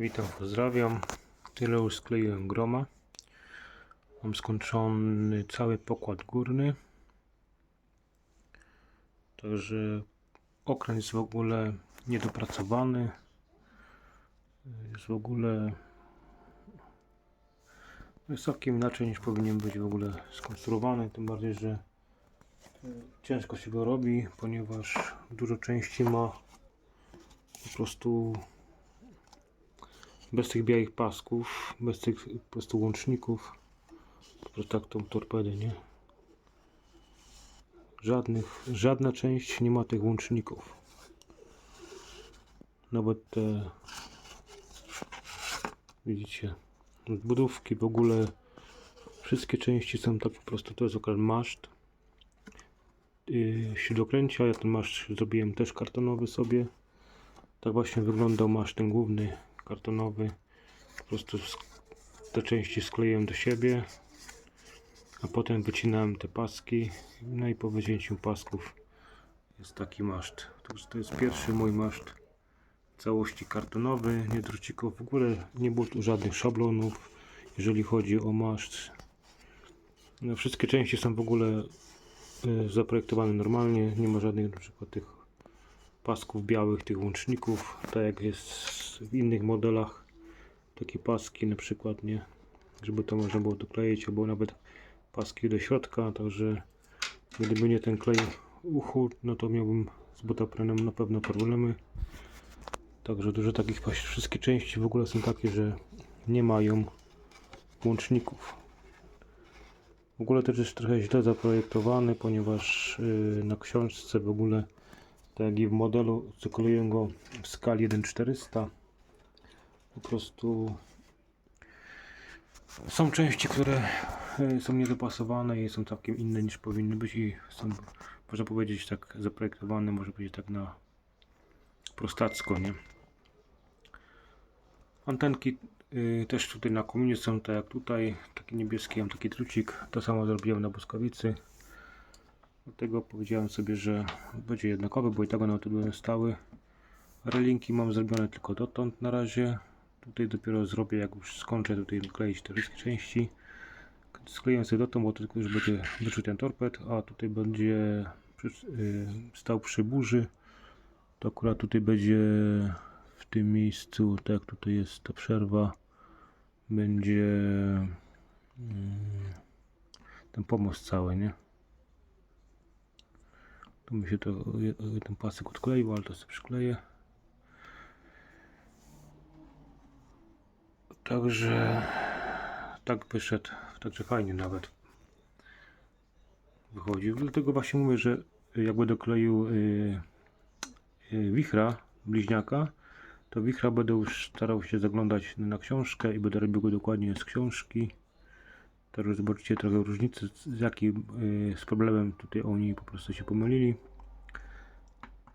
Witam, pozdrawiam. Tyle już skleiłem groma. Mam skończony cały pokład górny. Także okręt jest w ogóle niedopracowany. Jest w ogóle całkiem inaczej niż powinien być w ogóle skonstruowany. Tym bardziej, że ciężko się go robi, ponieważ dużo części ma po prostu bez tych białych pasków, bez tych po prostu łączników, po prostu tak tą torpedę, nie? Żadnych, żadna część nie ma tych łączników. Nawet te, widzicie, budówki w ogóle, wszystkie części są tak po prostu, to jest akurat maszt, yy, śródokręcia, ja ten maszt zrobiłem też kartonowy sobie. Tak właśnie wyglądał maszt ten główny, kartonowy. Po prostu te części skleiłem do siebie, a potem wycinałem te paski. No i po wycięciu pasków jest taki maszt. To, to jest pierwszy mój maszt w całości kartonowy, nie drucików. W ogóle nie było tu żadnych szablonów, jeżeli chodzi o maszt. No, wszystkie części są w ogóle y, zaprojektowane normalnie, nie ma żadnych na przykład tych pasków białych, tych łączników, tak jak jest w innych modelach, takie paski na przykład, nie, żeby to można było dokleić, albo nawet paski do środka, także gdyby nie ten klej uchu, no to miałbym z butoprenem na pewno problemy, także dużo takich, wszystkie części w ogóle są takie, że nie mają łączników. W ogóle też jest trochę źle zaprojektowany, ponieważ yy, na książce w ogóle tak jak i w modelu, cykluję go w skali 1.400. Po prostu są części, które e, są niedopasowane i są całkiem inne niż powinny być i są, można powiedzieć, tak zaprojektowane, może powiedzieć tak na prostacko, nie? Antenki y, też tutaj na kominie są tak jak tutaj, taki niebieski, mam taki trucik, to samo zrobiłem na błyskawicy. Dlatego powiedziałem sobie, że będzie jednakowy, bo i tak one tu były stały. Relinki mam zrobione tylko dotąd na razie. Tutaj dopiero zrobię, jak już skończę tutaj kleić te wszystkie części. Skleję sobie dotąd, bo to tylko już będzie wyczuł ten torped, a tutaj będzie y, stał przy burzy. To akurat tutaj będzie w tym miejscu, tak jak tutaj jest ta przerwa, będzie mm, ten pomost cały, nie? Tu mi się to je- ten pasek odkleił, ale to sobie przykleję. Także tak wyszedł, także fajnie nawet wychodzi. Dlatego właśnie mówię, że jak będę kleił yy, yy, wichra bliźniaka, to wichra będę już starał się zaglądać na książkę i będę robił go dokładnie z książki. Także zobaczycie trochę różnicy, z jakim yy, z problemem tutaj oni po prostu się pomylili.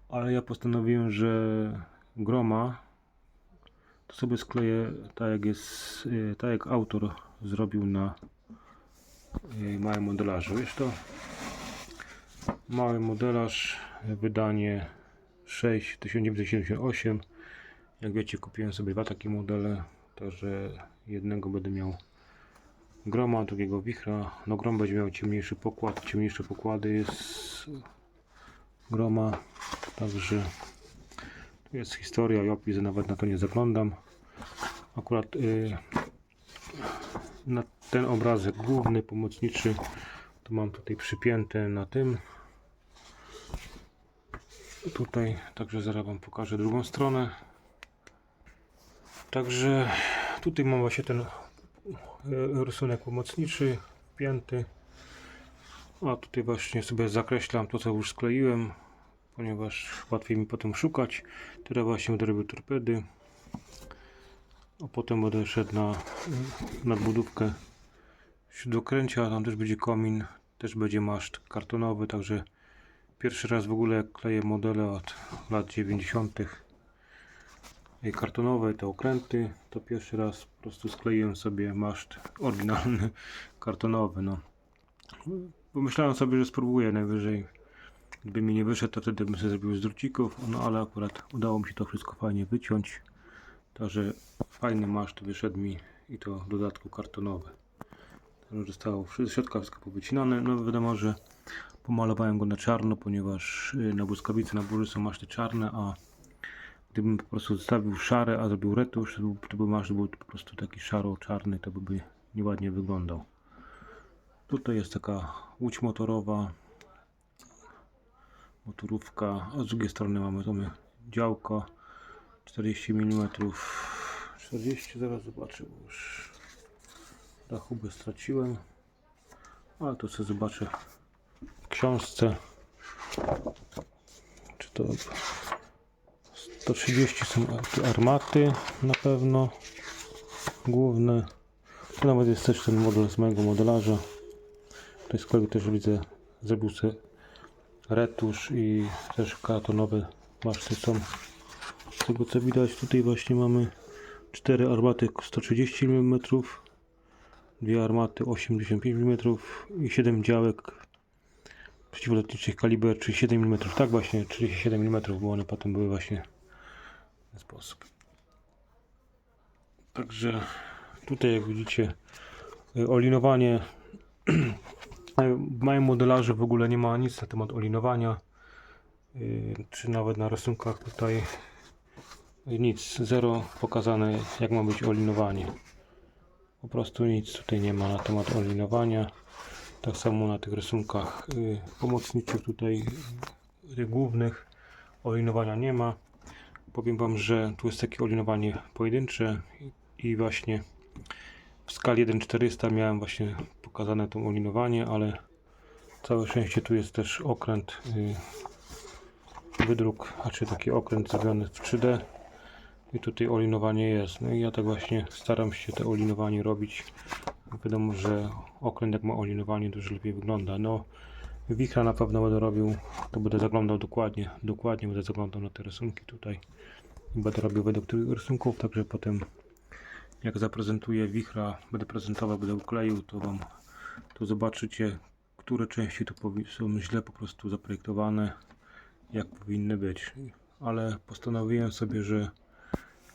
Ale ja postanowiłem, że groma to sobie skleję tak jak jest, yy, tak jak autor zrobił na yy, małym modelarzu. Wiesz to mały modelarz, wydanie 6 1978. Jak wiecie, kupiłem sobie dwa takie modele, także jednego będę miał groma, drugiego wichra. No grom będzie miał ciemniejszy pokład, ciemniejsze pokłady jest groma, także tu jest historia i opis, nawet na to nie zaglądam. Akurat y, na ten obrazek główny, pomocniczy, to mam tutaj przypięty na tym. Tutaj, także zaraz Wam pokażę drugą stronę. Także tutaj mam właśnie ten rysunek pomocniczy, wpięty. A tutaj właśnie sobie zakreślam to, co już skleiłem, ponieważ łatwiej mi potem szukać. Teraz właśnie będę robił torpedy. A potem będę szedł na nadbudówkę śródokręcia, tam też będzie komin, też będzie maszt kartonowy, także pierwszy raz w ogóle kleję modele od lat 90. kartonowe, te okręty, to pierwszy raz po prostu skleiłem sobie maszt oryginalny, kartonowy, no. Pomyślałem sobie, że spróbuję najwyżej. Gdyby mi nie wyszedł, to wtedy bym sobie zrobił z drucików, no ale akurat udało mi się to wszystko fajnie wyciąć. Także fajny maszt wyszedł mi i to w dodatku kartonowy. Także zostało wszystko, środka wszystko powycinane. No wiadomo, że pomalowałem go na czarno, ponieważ y, na błyskawicy na burzy są maszty czarne, a gdybym po prostu zostawił szare, a zrobił retusz, to by- to maszt był po prostu taki szaro-czarny, to by nieładnie wyglądał. Tutaj jest taka łódź motorowa, motorówka, a z drugiej strony mamy, mamy działko 40 mm 40 zaraz zobaczę bo już rachubę straciłem ale to sobie zobaczę w książce czy to 130 są armaty na pewno. Główne tu nawet jest też ten model z mojego modelarza. Tutaj z kolei też widzę zrobił sobie retusz i też kartonowe maszty są. Z tego co widać tutaj właśnie mamy 4 armaty 130 mm dwie armaty 85 mm i 7 działek przeciwlotniczych kaliber 37 mm tak właśnie 37 mm bo one potem były właśnie ten sposób także tutaj jak widzicie y, olinowanie w moim modelarze w ogóle nie ma nic na temat olinowania y, czy nawet na rysunkach tutaj nic, zero pokazane jak ma być olinowanie. Po prostu nic tutaj nie ma na temat olinowania. Tak samo na tych rysunkach y, pomocniczych tutaj y, głównych olinowania nie ma. Powiem Wam, że tu jest takie olinowanie pojedyncze i- właśnie w skali 1.400 miałem właśnie pokazane to olinowanie, ale całe szczęście tu jest też okręt y, wydruk, a czy taki okręt zrobiony w 3D i tutaj olinowanie jest. No i ja tak właśnie staram się te olinowanie robić. Wiadomo, że okręt jak ma olinowanie dużo lepiej wygląda. No wichra na pewno będę robił, to będę zaglądał dokładnie, dokładnie będę zaglądał na te rysunki tutaj. I będę robił według tych rysunków, także potem jak zaprezentuję wichra, będę prezentował, będę ukleił, to wam to zobaczycie, które części tu są źle po prostu zaprojektowane, jak powinny być. Ale postanowiłem sobie, że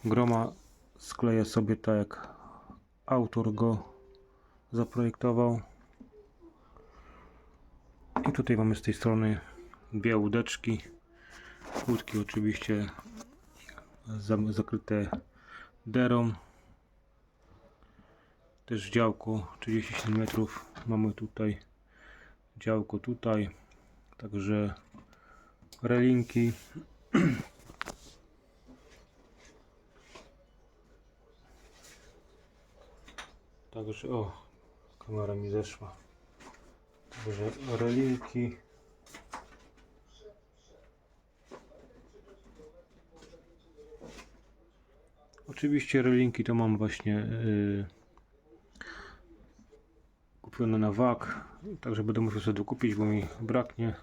groma skleję sobie tak jak autor go zaprojektował. I tutaj mamy z tej strony dwie łódeczki. Łódki oczywiście zakryte derą. Też działko 37 metrów mamy tutaj. Działko tutaj. Także relinki. Także o, kamera mi zeszła. Także relinki. Oczywiście relinki to mam właśnie yy, kupione na wag, także będę musiał sobie dokupić, bo mi braknie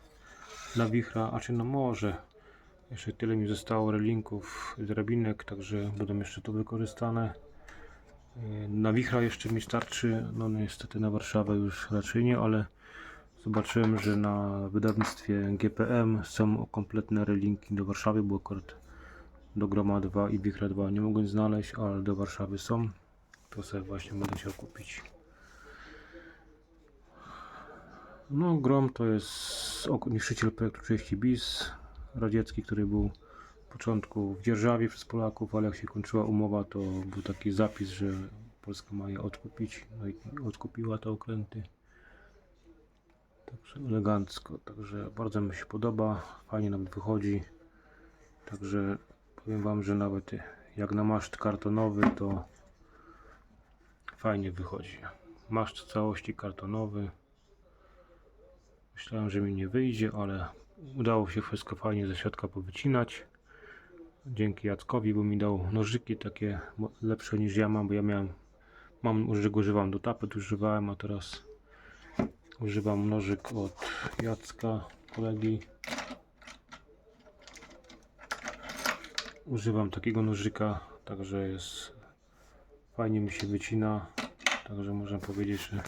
na wichra, a czy no może. Jeszcze tyle mi zostało relinków, drabinek, także będą jeszcze to wykorzystane. Yy, Na wichra jeszcze mi starczy, no niestety na Warszawę już raczej nie, ale zobaczyłem, że na wydawnictwie GPM są kompletne relinki do Warszawy, bo akurat do Groma 2 i Wichra 2 nie mogłem znaleźć, ale do Warszawy są. To sobie właśnie będę chciał kupić. No, Grom to jest niszczyciel projektu 30 bis radziecki, który był w początku w dzierżawie przez Polaków, ale jak się kończyła umowa, to był taki zapis, że Polska ma je odkupić. No i odkupiła te okręty. Także elegancko, także bardzo mi się podoba, fajnie nam wychodzi. Także powiem Wam, że nawet jak na maszt kartonowy, to fajnie wychodzi. Maszt całości kartonowy. Myślałem, że mi nie wyjdzie, ale udało się wszystko fajnie ze środka powycinać. Dzięki Jackowi, bo mi dał nożyki takie lepsze niż ja mam, bo ja miałem, mam używam do tapet, używałem, a teraz używam nożyk od Jacka, kolegi. Używam takiego nożyka, także jest fajnie mi się wycina, także można powiedzieć, że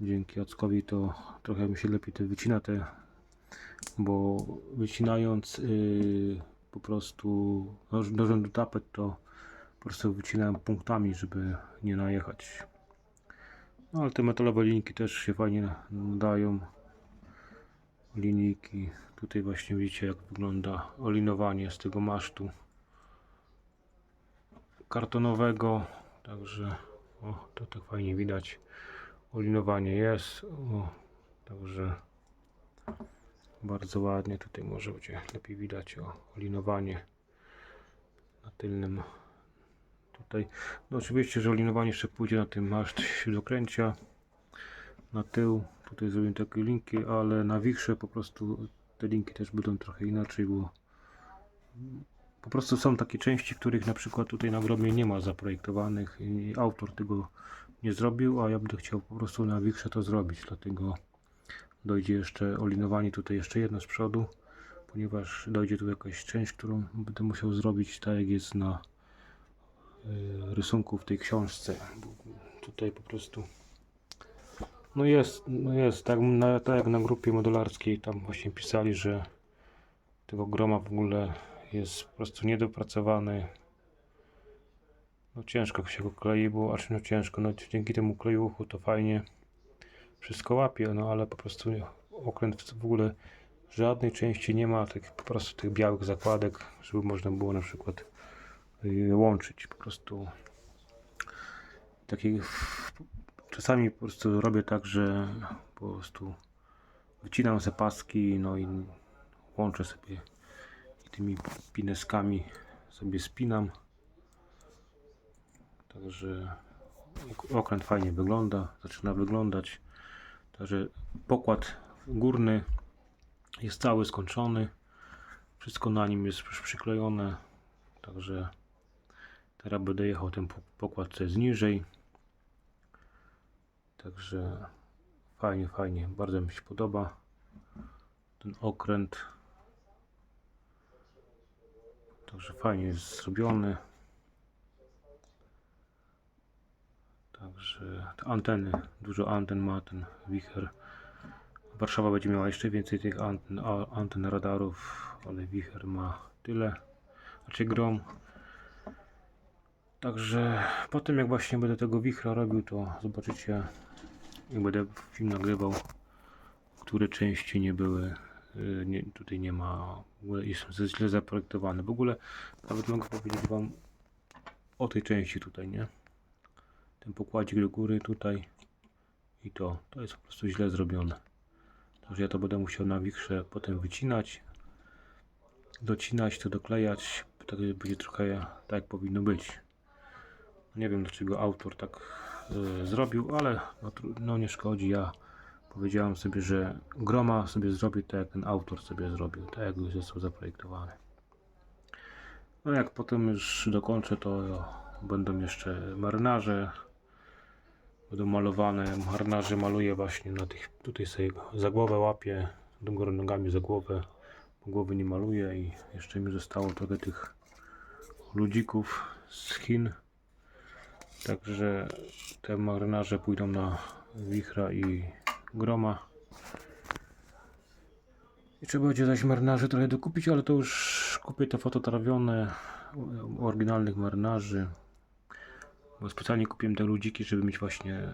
dzięki Jackowi to trochę mi się lepiej te wycina te, bo wycinając yy, po prostu noż- nożem do tapet to Po prostu wycinałem punktami, żeby nie najechać. No ale te metalowe linki też się fajnie nadają. Linijki. Tutaj właśnie widzicie jak wygląda olinowanie z tego masztu kartonowego. Także o, to tak fajnie widać. Olinowanie jest. O, także bardzo ładnie. Tutaj może będzie lepiej widać o olinowanie na tylnym tutaj. No oczywiście, że olinowanie jeszcze pójdzie na tym maszt śrudokręcia na tył. Tutaj zrobię takie linki, ale na wichrze po prostu te linki też będą trochę inaczej, bo po prostu są takie części, których na przykład tutaj na grobie nie ma zaprojektowanych i autor tego nie zrobił, a ja będę chciał po prostu na wichrze to zrobić, dlatego dojdzie jeszcze olinowanie tutaj jeszcze jedno z przodu, ponieważ dojdzie tu jakaś część, którą będę musiał zrobić tak jak jest na rysunku w tej książce. Tutaj po prostu no jest, no jest tak, na, tak jak na grupie modularskiej tam właśnie pisali, że tego groma w ogóle jest po prostu niedopracowany. No ciężko się go klei, bo aż no ciężko, no dzięki temu klejuchu to fajnie wszystko łapie, no ale po prostu okręt w ogóle żadnej części nie ma tych po prostu tych białych zakładek, żeby można było na przykład łączyć po prostu takich czasami po prostu robię tak, że po prostu wycinam sobie paski, no i łączę sobie i tymi pineskami sobie spinam. Także okręt fajnie wygląda, zaczyna wyglądać. Także pokład górny jest cały skończony. Wszystko na nim jest przyklejone. Także teraz będę jechał ten po- pokład co jest niżej. Także fajnie, fajnie. Bardzo mi się podoba ten okręt. Także fajnie jest zrobiony. Także te anteny, dużo anten ma ten wicher. Warszawa będzie miała jeszcze więcej tych anten, anten radarów, ale wicher ma tyle. Znaczy grom. Także potem jak właśnie będę tego wichra robił, to zobaczycie jak będę film nagrywał, które części nie były. y, Nie, tutaj nie ma, w ogóle jest za- źle zaprojektowane. W ogóle nawet mogę powiedzieć Wam o tej części tutaj, nie? Ten pokładzik do góry tutaj i to, to jest po prostu źle zrobione. Także ja to będę musiał na wichrze potem wycinać, docinać, to doklejać, tak będzie trochę tak jak powinno być. Nie wiem dlaczego autor tak y, zrobił, ale no, no nie szkodzi. Ja powiedziałem sobie, że groma sobie zrobię tak jak ten autor sobie zrobił, tak jak został zaprojektowany. No jak potem już dokończę, to będą jeszcze marynarze. Będą malowane. Marynarze maluję właśnie na tych, tutaj sobie za głowę łapię, do góry nogami za głowę. Bo głowy nie maluję i jeszcze mi zostało trochę tych ludzików z Chin. Także te marynarze pójdą na wichra i groma. I trzeba będzie zaś marynarzy trochę dokupić, ale to już kupię te fototrawione oryginalnych marynarzy. Bo specjalnie kupiłem te ludziki, żeby mieć właśnie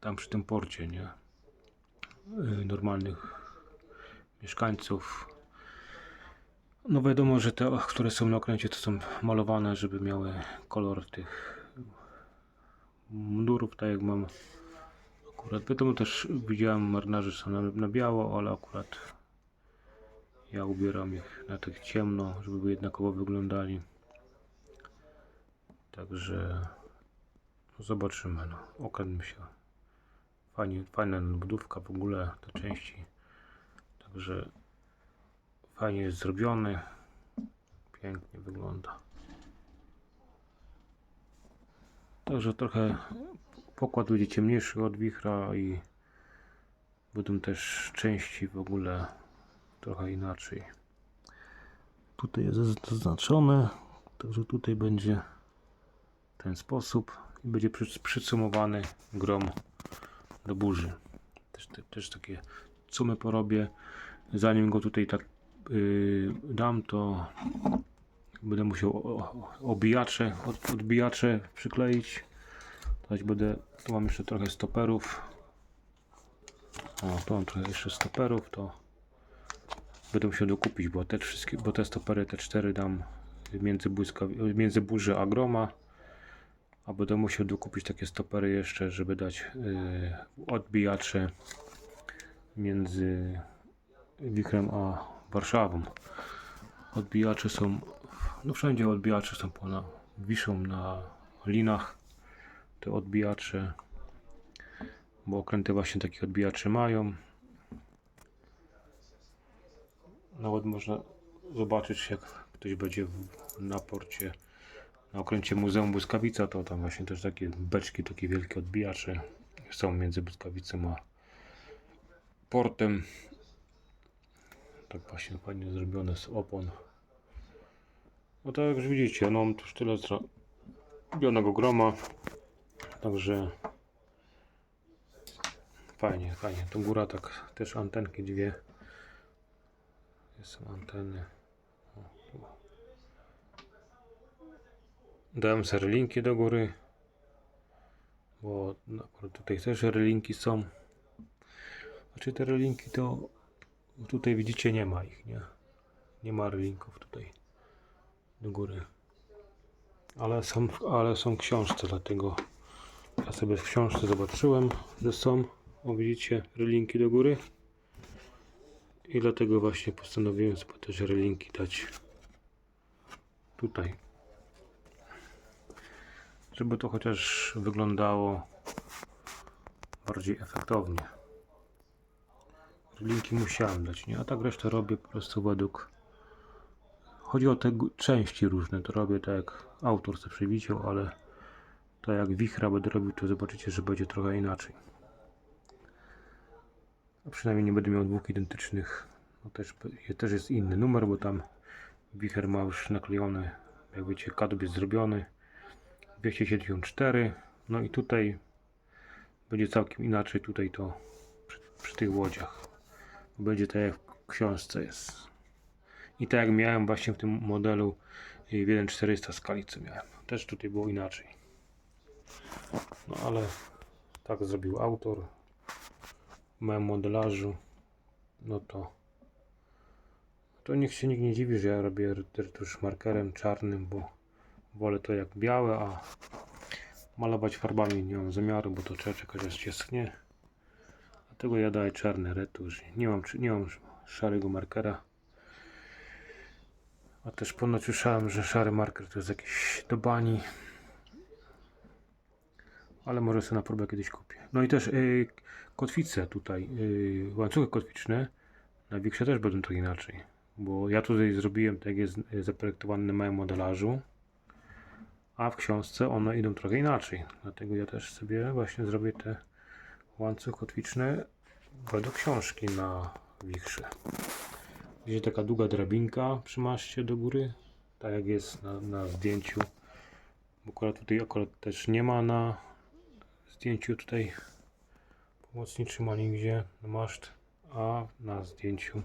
tam przy tym porcie, nie? Y, Normalnych mieszkańców. No wiadomo, że te, które są na okręcie, to są malowane, żeby miały kolor tych mundurów, tak jak mam akurat. Wiadomo też widziałem marynarzy są na, na biało, ale akurat ja ubieram ich na tak ciemno, żeby jednakowo wyglądali. Także no zobaczymy. No. Okręt mi się fajnie, fajna budówka w ogóle, te części. Także fajnie jest zrobiony. Pięknie wygląda. Także trochę pokład będzie ciemniejszy od wichra i będą też części w ogóle trochę inaczej. Tutaj jest zaznaczone, także tutaj będzie w ten sposób i będzie przy- przysumowany grom do burzy. Też, te, też takie sumy porobię. Zanim go tutaj tak yy, dam, to Będę musiał obijacze, od- odbijacze przykleić. Dać będę, tu mam jeszcze trochę stoperów. O, tu mam trochę jeszcze stoperów, to będę musiał dokupić, bo te wszystkie, bo te stopery, te cztery dam między, błyskawi- między burzę a groma. A będę musiał dokupić takie stopery jeszcze, żeby dać yy, odbijacze między Wichrem a Warszawą. Odbijacze są, no wszędzie odbijacze są pona, wiszą na linach te odbijacze, bo okręty właśnie takie odbijacze mają. Nawet można zobaczyć jak ktoś będzie w- na porcie, na okręcie Muzeum Błyskawica, to tam właśnie też takie beczki, takie wielkie odbijacze są między Błyskawicą a portem. Tak właśnie fajnie zrobione z opon. No tak jak już widzicie, no mam tu już tyle zrobionego groma. Także fajnie, fajnie. Tu góra tak też antenki dwie. Są anteny. Dałem sobie relinki do góry. Bo tutaj też relinki są. Znaczy te relinki to tutaj widzicie nie ma ich, nie? Nie ma relinków tutaj góry. Ale są, ale są książce, dlatego ja sobie w książce zobaczyłem, że są. O widzicie relinki do góry. I dlatego właśnie postanowiłem sobie też relinki dać tutaj. Żeby to chociaż wyglądało bardziej efektownie. Linki musiałem dać, nie? A tak resztę robię po prostu według. Chodzi o te części różne, to robię tak jak autor sobie przewidział, ale tak jak wichra będę robił, to zobaczycie, że będzie trochę inaczej. A przynajmniej nie będę miał dwóch identycznych. No też, też jest inny numer, bo tam wicher ma już naklejony, jak wiecie, kadłub jest zrobiony. 274. No i tutaj będzie całkiem inaczej tutaj to przy, przy tych łodziach. Będzie tak jak w książce jest. I tak jak miałem właśnie w tym modelu y, w 1400 skali co miałem. Też tutaj było inaczej. No ale tak zrobił autor. W moim modelarzu. No to to niech się nikt nie dziwi, że ja robię retusz markerem czarnym, bo wolę to jak białe, a malować farbami nie mam zamiaru, bo to trzeba czekać aż się schnie. Dlatego ja daję czarny retusz. Nie mam, nie mam szarego markera. A też ponoć słyszałem, że szary marker to jest jakiś do bani. Ale może sobie na próbę kiedyś kupię. No i też yy, kotwice tutaj, yy, łańcuchy kotwiczne na Wixie też będą to inaczej. Bo ja tutaj zrobiłem tak jak jest y, zaprojektowane na moim modelarzu. A w książce one idą trochę inaczej. Dlatego ja też sobie właśnie zrobię te łańcuchy kotwiczne według książki na wichrze. Gdzieś taka długa drabinka przy maszcie do góry, tak jak jest na, na zdjęciu. Bo Akurat tutaj akurat też nie ma na zdjęciu tutaj pomocniczym ani gdzie na maszt, a na zdjęciu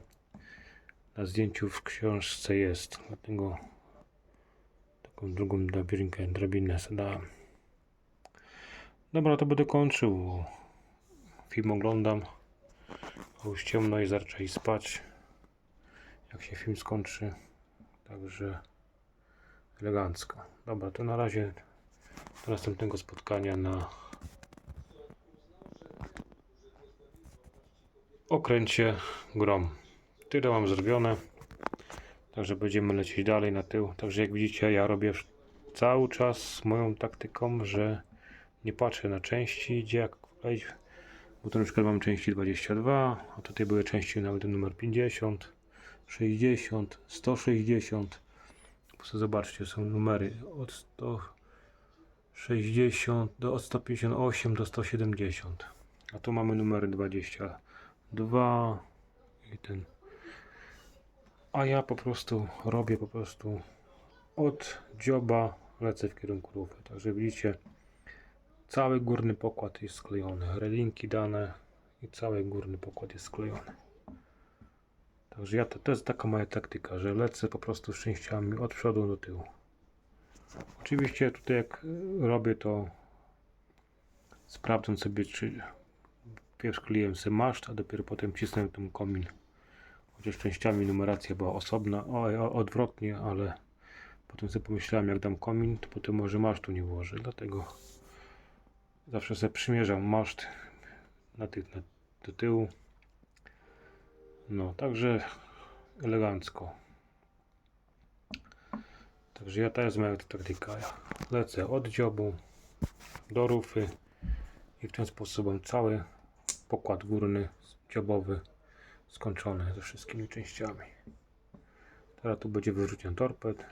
na zdjęciu w książce jest. Dlatego taką drugą drabinkę, drabinę sobie dałem. Dobra, to będę kończył. Film oglądam. A już ciemno i zaczęli spać. Jak się film skończy. Także elegancko. Dobra, to na razie do następnego spotkania na okręcie Grom. Tyle mam zrobione. Także będziemy lecieć dalej na tył. Także jak widzicie, ja robię cały czas moją taktyką, że nie patrzę na części, gdzie jak wejść. Bo tu na przykład mam części 22, a tutaj były części nawet numer 50, 60, 160. Po prostu zobaczcie, są numery od 160 do od 158 do 170. A tu mamy numery 22 i ten. A ja po prostu robię po prostu od dzioba lecę w kierunku lufy. Także widzicie, cały górny pokład jest sklejony. Relinki dane i cały górny pokład jest sklejony. Także ja to, to jest taka moja taktyka, że lecę po prostu z częściami od przodu do tyłu. Oczywiście tutaj jak robię to sprawdzam sobie czy pierw kliłem sobie maszt, a dopiero potem cisnę ten komin. Chociaż częściami numeracja była osobna, o, o, odwrotnie, ale potem sobie pomyślałem jak dam komin, to potem może masztu nie włożę, dlatego zawsze sobie przymierzam maszt na tych na, do tyłu. No, także elegancko. Także ja jest moja taktyka. Ja lecę od dziobu do rufy i w ten sposób mam cały pokład górny, dziobowy skończony ze wszystkimi częściami. Teraz tu będzie wyrzucony torped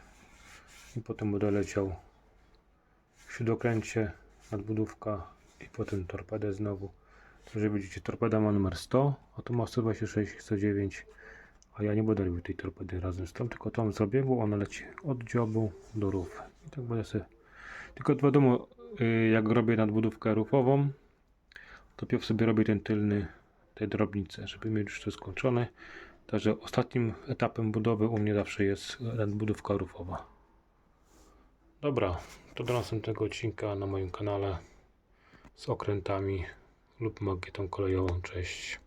i potem będę leciał w śródokręcie, nadbudówka i potem torpedę znowu. Także widzicie, torpeda ma numer 100, a tu ma 126 109 a ja nie będę robił tej torpedy razem z tą, tylko tą zrobię, bo ona leci od dziobu do rufy. I tak będę sobie... Tylko wiadomo, y, jak robię nadbudówkę rufową, to pierw sobie robię ten tylny, te drobnice, żeby mieć już to skończone. Także ostatnim etapem budowy u mnie zawsze jest nadbudówka rufowa. Dobra, to do następnego odcinka na moim kanale z okrętami lub makietą kolejową. Cześć.